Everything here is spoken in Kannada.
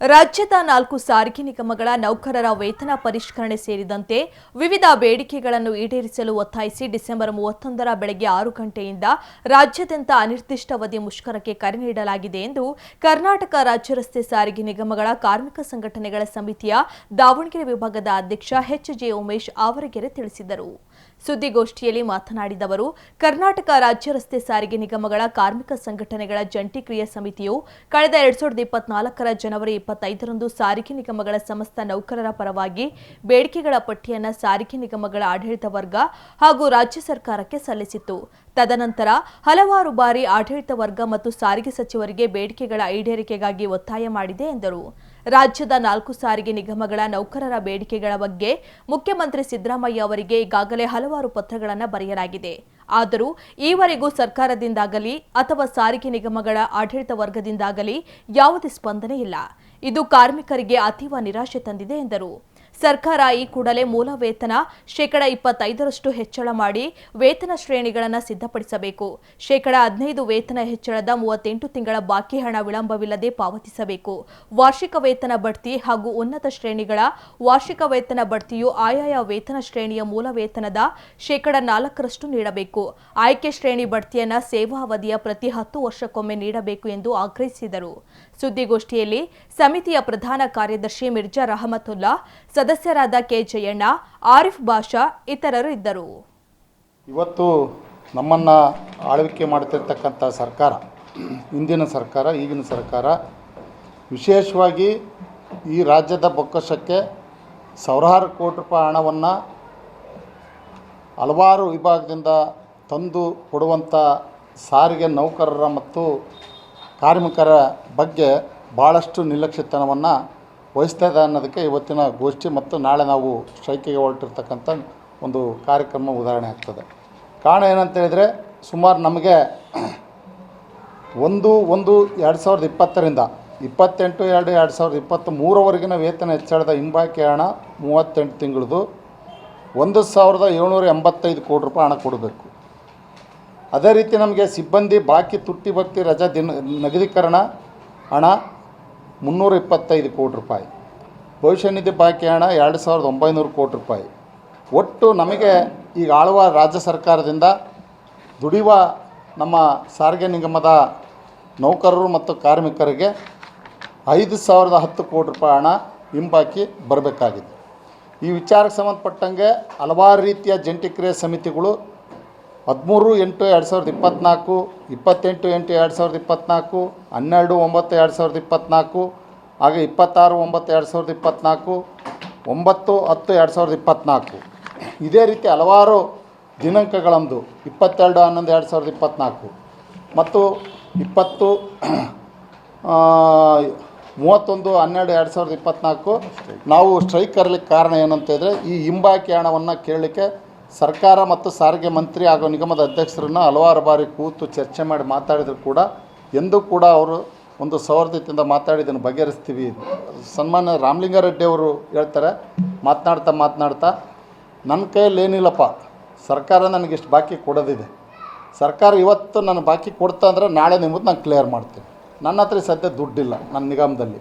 ರಾಜ್ಯದ ನಾಲ್ಕು ಸಾರಿಗೆ ನಿಗಮಗಳ ನೌಕರರ ವೇತನ ಪರಿಷ್ಕರಣೆ ಸೇರಿದಂತೆ ವಿವಿಧ ಬೇಡಿಕೆಗಳನ್ನು ಈಡೇರಿಸಲು ಒತ್ತಾಯಿಸಿ ಡಿಸೆಂಬರ್ ಮೂವತ್ತೊಂದರ ಬೆಳಗ್ಗೆ ಆರು ಗಂಟೆಯಿಂದ ರಾಜ್ಯಾದ್ಯಂತ ಅನಿರ್ದಿಷ್ಟಾವಧಿ ಮುಷ್ಕರಕ್ಕೆ ಕರೆ ನೀಡಲಾಗಿದೆ ಎಂದು ಕರ್ನಾಟಕ ರಾಜ್ಯ ರಸ್ತೆ ಸಾರಿಗೆ ನಿಗಮಗಳ ಕಾರ್ಮಿಕ ಸಂಘಟನೆಗಳ ಸಮಿತಿಯ ದಾವಣಗೆರೆ ವಿಭಾಗದ ಅಧ್ಯಕ್ಷ ಎಚ್ ಜೆ ಉಮೇಶ್ ಆವರಗೆರೆ ತಿಳಿಸಿದರು. ಸುದ್ದಿಗೋಷ್ಠಿಯಲ್ಲಿ ಮಾತನಾಡಿದ ಅವರು, ಕರ್ನಾಟಕ ರಾಜ್ಯ ರಸ್ತೆ ಸಾರಿಗೆ ನಿಗಮಗಳ ಕಾರ್ಮಿಕ ಸಂಘಟನೆಗಳ ಜಂಟಿ ಕ್ರಿಯಾ ಸಮಿತಿಯು ಕಳೆದ ಎರಡ್ ಸಾವಿರದ ಇಪ್ಪತ್ನಾಲ್ಕರ ಜನವರಿ ಇಪ್ಪತ್ತೈದರಂದು ಸಾರಿಗೆ ನಿಗಮಗಳ ಸಮಸ್ತ ನೌಕರರ ಪರವಾಗಿ ಬೇಡಿಕೆಗಳ ಪಟ್ಟಿಯನ್ನು ಸಾರಿಗೆ ನಿಗಮಗಳ ಆಡಳಿತ ವರ್ಗ ಹಾಗೂ ರಾಜ್ಯ ಸರ್ಕಾರಕ್ಕೆ ಸಲ್ಲಿಸಿತ್ತು. ತದನಂತರ ಹಲವಾರು ಬಾರಿ ಆಡಳಿತ ವರ್ಗ ಮತ್ತು ಸಾರಿಗೆ ಸಚಿವರಿಗೆ ಬೇಡಿಕೆಗಳ ಈಡೇರಿಕೆಗಾಗಿ ಒತ್ತಾಯ ಮಾಡಿದೆ ಎಂದರು. ರಾಜ್ಯದ ನಾಲ್ಕು ಸಾರಿಗೆ ನಿಗಮಗಳ ನೌಕರರ ಬೇಡಿಕೆಗಳ ಬಗ್ಗೆ ಮುಖ್ಯಮಂತ್ರಿ ಸಿದ್ದರಾಮಯ್ಯ ಅವರಿಗೆ ಈಗಾಗಲೇ ಹಲವಾರು ಪತ್ರಗಳನ್ನು ಬರೆಯಲಾಗಿದೆ. ಆದರೂ ಈವರೆಗೂ ಸರ್ಕಾರದಿಂದಾಗಲಿ ಅಥವಾ ಸಾರಿಗೆ ನಿಗಮಗಳ ಆಡಳಿತ ವರ್ಗದಿಂದಾಗಲಿ ಯಾವುದೇ ಸ್ಪಂದನೆ ಇಲ್ಲ. ಇದು ಕಾರ್ಮಿಕರಿಗೆ ಅತೀವ ನಿರಾಶೆ ತಂದಿದೆ ಎಂದರು. ಸರ್ಕಾರ ಈ ಕೂಡಲೇ ಮೂಲ ವೇತನ ಶೇಕಡ ಇಪ್ಪತ್ತೈದರಷ್ಟು ಹೆಚ್ಚಳ ಮಾಡಿ ವೇತನ ಶ್ರೇಣಿಗಳನ್ನು ಸಿದ್ಧಪಡಿಸಬೇಕು. ಶೇಕಡ ಹದಿನೈದು ವೇತನ ಹೆಚ್ಚಳದ ಮೂವತ್ತೆಂಟು ತಿಂಗಳ ಬಾಕಿ ಹಣ ವಿಳಂಬವಿಲ್ಲದೆ ಪಾವತಿಸಬೇಕು. ವಾರ್ಷಿಕ ವೇತನ ಬಡ್ತಿ ಹಾಗೂ ಉನ್ನತ ಶ್ರೇಣಿಗಳ ವಾರ್ಷಿಕ ವೇತನ ಬಡ್ತಿಯು ಆಯಾಯ ವೇತನ ಶ್ರೇಣಿಯ ಮೂಲ ವೇತನದ ಶೇಕಡ ನಾಲ್ಕರಷ್ಟು ನೀಡಬೇಕು. ಆಯ್ಕೆ ಶ್ರೇಣಿ ಬಡ್ತಿಯನ್ನು ಸೇವಾ ಅವಧಿಯ ಪ್ರತಿ ಹತ್ತು ವರ್ಷಕ್ಕೊಮ್ಮೆ ನೀಡಬೇಕು ಎಂದು ಆಗ್ರಹಿಸಿದರು. ಸುದ್ದಿಗೋಷ್ಠಿಯಲ್ಲಿ ಸಮಿತಿಯ ಪ್ರಧಾನ ಕಾರ್ಯದರ್ಶಿ ಮಿರ್ಜಾ ರಹಮತುಲ್ಲಾ ಸದಸ್ಯರಾದ ಕೆ ಜಯಣ್ಣ, ಆರಿಫ್ ಬಾಷಾ ಇತರರು ಇದ್ದರು. ಇವತ್ತು ನಮ್ಮನ್ನು ಆಳ್ವಿಕೆ ಮಾಡ್ತಿರ್ತಕ್ಕಂಥ ಸರ್ಕಾರ, ಹಿಂದಿನ ಸರ್ಕಾರ, ಈಗಿನ ಸರ್ಕಾರ ವಿಶೇಷವಾಗಿ ಈ ರಾಜ್ಯದ ಬೊಕ್ಕಸಕ್ಕೆ ಸಾವಿರಾರು ಕೋಟಿ ರೂಪಾಯಿ ಹಣವನ್ನು ಹಲವಾರು ವಿಭಾಗದಿಂದ ತಂದು ಕೊಡುವಂಥ ಸಾರಿಗೆ ನೌಕರರ ಮತ್ತು ಕಾರ್ಮಿಕರ ಬಗ್ಗೆ ಭಾಳಷ್ಟು ನಿರ್ಲಕ್ಷ್ಯತನವನ್ನು ವಹಿಸ್ತಾ ಇದೆ ಅನ್ನೋದಕ್ಕೆ ಇವತ್ತಿನ ಗೋಷ್ಠಿ ಮತ್ತು ನಾಳೆ ನಾವು ಸ್ಟ್ರೈಕಿಗೆ ಹೊರಟಿರ್ತಕ್ಕಂಥ ಒಂದು ಕಾರ್ಯಕ್ರಮ ಉದಾಹರಣೆ ಆಗ್ತದೆ. ಕಾರಣ ಏನಂತ ಹೇಳಿದರೆ ಸುಮಾರು ನಮಗೆ ಒಂದು ಒಂದು, ಎರಡು ಸಾವಿರದ ಇಪ್ಪತ್ತರಿಂದ ಇಪ್ಪತ್ತೆಂಟು, ಎರಡು ಎರಡು ಸಾವಿರದ ಇಪ್ಪತ್ತ್ ಮೂರವರೆಗಿನ ವೇತನ ಹೆಚ್ಚಳದ ಹಿಂಬಾಕಿ ಹಣ ಮೂವತ್ತೆಂಟು ತಿಂಗಳದು ಒಂದು ಸಾವಿರದ ಏಳ್ನೂರ ಎಂಬತ್ತೈದು ಕೋಟಿ ರೂಪಾಯಿ ಹಣ ಕೊಡಬೇಕು. ಅದೇ ರೀತಿ ನಮಗೆ ಸಿಬ್ಬಂದಿ ಬಾಕಿ ತುಟ್ಟಿ ಭಕ್ತಿ ರಜಾ ದಿನ ನಗದೀಕರಣ ಹಣ ಮುನ್ನೂರ ಇಪ್ಪತ್ತೈದು ಕೋಟಿ ರೂಪಾಯಿ. ಭವಿಷ್ಯ ನಿಧಿ ಬಾಕಿ ಹಣ ಎರಡು ಸಾವಿರದ ಒಂಬೈನೂರು ಕೋಟಿ ರೂಪಾಯಿ. ಒಟ್ಟು ನಮಗೆ ಈಗ ಆಳುವ ರಾಜ್ಯ ಸರ್ಕಾರದಿಂದ ದುಡಿಯುವ ನಮ್ಮ ಸಾರಿಗೆ ನಿಗಮದ ನೌಕರರು ಮತ್ತು ಕಾರ್ಮಿಕರಿಗೆ ಐದು ಸಾವಿರದ ಹತ್ತು ಕೋಟಿ ರೂಪಾಯಿ ಹಣ ಹಿಂಬಾಕಿ ಬರಬೇಕಾಗಿದೆ. ಈ ವಿಚಾರಕ್ಕೆ ಸಂಬಂಧಪಟ್ಟಂಗೆ ಹಲವಾರು ರೀತಿಯ ಜಂಟಿ ಕ್ರಿಯೆ ಸಮಿತಿಗಳು ಹದಿಮೂರು ಎಂಟು ಎರಡು ಸಾವಿರದ ಇಪ್ಪತ್ತ್ನಾಲ್ಕು ಇಪ್ಪತ್ತೆಂಟು ಎಂಟು ಎರಡು ಸಾವಿರದ ಇಪ್ಪತ್ತ್ನಾಲ್ಕು ಹನ್ನೆರಡು ಒಂಬತ್ತು ಎರಡು ಸಾವಿರದ ಇಪ್ಪತ್ತ್ನಾಲ್ಕು ಹಾಗೆ ಇಪ್ಪತ್ತಾರು ಒಂಬತ್ತು ಎರಡು ಸಾವಿರದ ಇಪ್ಪತ್ತ್ನಾಲ್ಕು ಒಂಬತ್ತು ಹತ್ತು ಎರಡು ಸಾವಿರದ ಇಪ್ಪತ್ತ್ನಾಲ್ಕು ಇದೇ ರೀತಿ ಹಲವಾರು ದಿನಾಂಕಗಳಂದು, ಇಪ್ಪತ್ತೆರಡು ಹನ್ನೊಂದು ಎರಡು ಸಾವಿರದ ಇಪ್ಪತ್ತ್ನಾಲ್ಕು ಮತ್ತು ಇಪ್ಪತ್ತು ಮೂವತ್ತೊಂದು ಹನ್ನೆರಡು ಎರಡು ಸಾವಿರದ ಇಪ್ಪತ್ತ್ನಾಲ್ಕು ನಾವು ಸ್ಟ್ರೈಕ್ ಕರಲಿಕ್ಕೆ ಕಾರಣ ಏನಂತ ಹೇಳಿದ್ರೆ, ಈ ಹಿಂಬಾಕಿ ಹಣವನ್ನು ಕೇಳಲಿಕ್ಕೆ ಸರ್ಕಾರ ಮತ್ತು ಸಾರಿಗೆ ಮಂತ್ರಿ ಹಾಗೂ ನಿಗಮದ ಅಧ್ಯಕ್ಷರನ್ನು ಹಲವಾರು ಬಾರಿ ಕೂತು ಚರ್ಚೆ ಮಾಡಿ ಮಾತಾಡಿದರೂ ಕೂಡ, ಎಂದೂ ಕೂಡ ಅವರು ಒಂದು ಸೌಹಾರ್ದತೆಯಿಂದ ಮಾತಾಡಿ ಇದನ್ನು ಬಗೆಹರಿಸ್ತೀವಿ. ಸನ್ಮಾನ್ಯ ರಾಮಲಿಂಗಾರೆಡ್ಡಿ ಅವರು ಹೇಳ್ತಾರೆ, ಮಾತನಾಡ್ತಾ ಮಾತನಾಡ್ತಾ, ನನ್ನ ಕೈಯಲ್ಲಿ ಏನಿಲ್ಲಪ್ಪ, ಸರ್ಕಾರ ನನಗಿಷ್ಟು ಬಾಕಿ ಕೊಡೋದಿದೆ. ಸರ್ಕಾರ ಇವತ್ತು ನಾನು ಬಾಕಿ ಕೊಡ್ತಾ ಅಂದರೆ ನಾಳೆ ನಿಮ್ಮದು ನಾನು ಕ್ಲಿಯರ್ ಮಾಡ್ತೀನಿ. ನನ್ನ ಹತ್ರ ಸದ್ಯ ದುಡ್ಡಿಲ್ಲ, ನನ್ನ ನಿಗಮದಲ್ಲಿ.